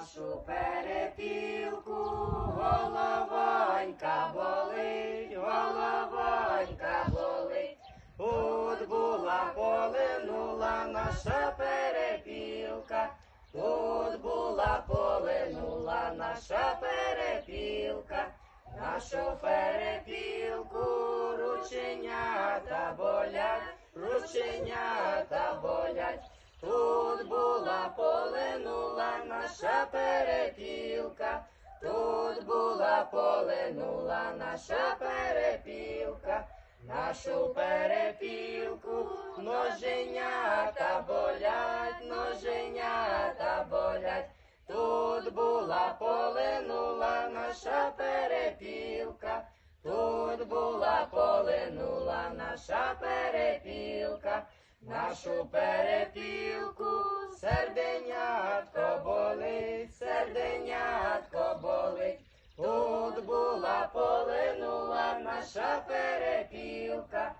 нашу перепілку, головонька болить, головонька болить. Тут була полинула наша перепілка, тут була полинула наша перепілка, нашу перепілку рученята болять, рученята болять. Наша перепілка, тут була полинула наша перепілка, нашу перепілку ноженята болять, ноженята болять. Тут була полинула наша перепілка, тут була полинула наша перепілка, нашу перепілку серденятко наша перепілка.